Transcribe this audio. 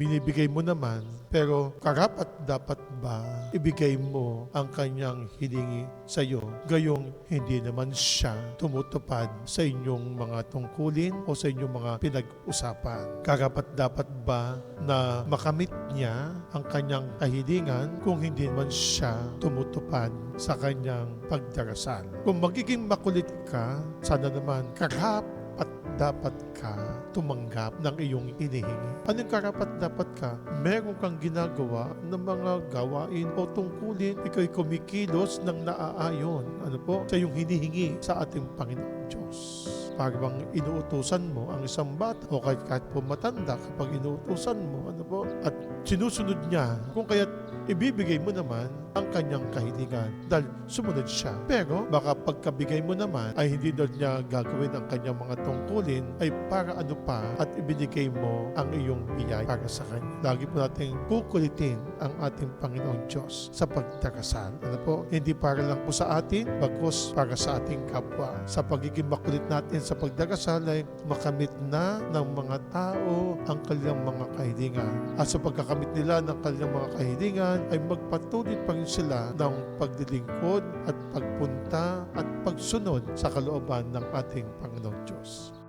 binibigay mo naman, pero karapat dapat ba ibigay mo ang kanyang hilingi sa iyo? Gayong hindi naman siya tumutupad sa inyong mga tungkulin o sa inyong mga pinag-usapan. Karapat dapat ba na makamit niya ang kanyang kahilingan kung hindi naman siya tumutupad sa kanyang pagdarasal? Kung magiging makulit ka, sana naman karapat dapat ka tumanggap ng iyong inihingi. Anong karapat dapat ka? Meron kang ginagawa ng mga gawain o tungkulin, ikaw'y kumikilos ng naaayon ano po, sa iyong hinihingi sa ating Panginoon Diyos. Para bang inuutusan mo ang isang bata o kahit, kahit po matanda kapag inuutusan mo, ano po, at sinusunod niya, kung kaya't ibibigay mo naman ang kanyang kahilingan dahil sumunod siya. Pero baka pagkabigay mo naman ay hindi doon niya gagawin ang kanyang mga tungkulin ay para ano pa at ibinigay mo ang iyong biyay para sa kanya. Lagi po nating kukulitin ang ating Panginoong Diyos sa pagdarasal. Ano po? Hindi para lang po sa atin, bagos para sa ating kapwa. Sa pagiging makulit natin sa pagdarasal ay makamit na ng mga tao ang kanilang mga kahilingan. At sa pagkakamit nila ng kanilang mga kahilingan ay magpatuloy pa rin sila ng paglilingkod at pagpunta at pagsunod sa kalooban ng ating Panginoong Diyos.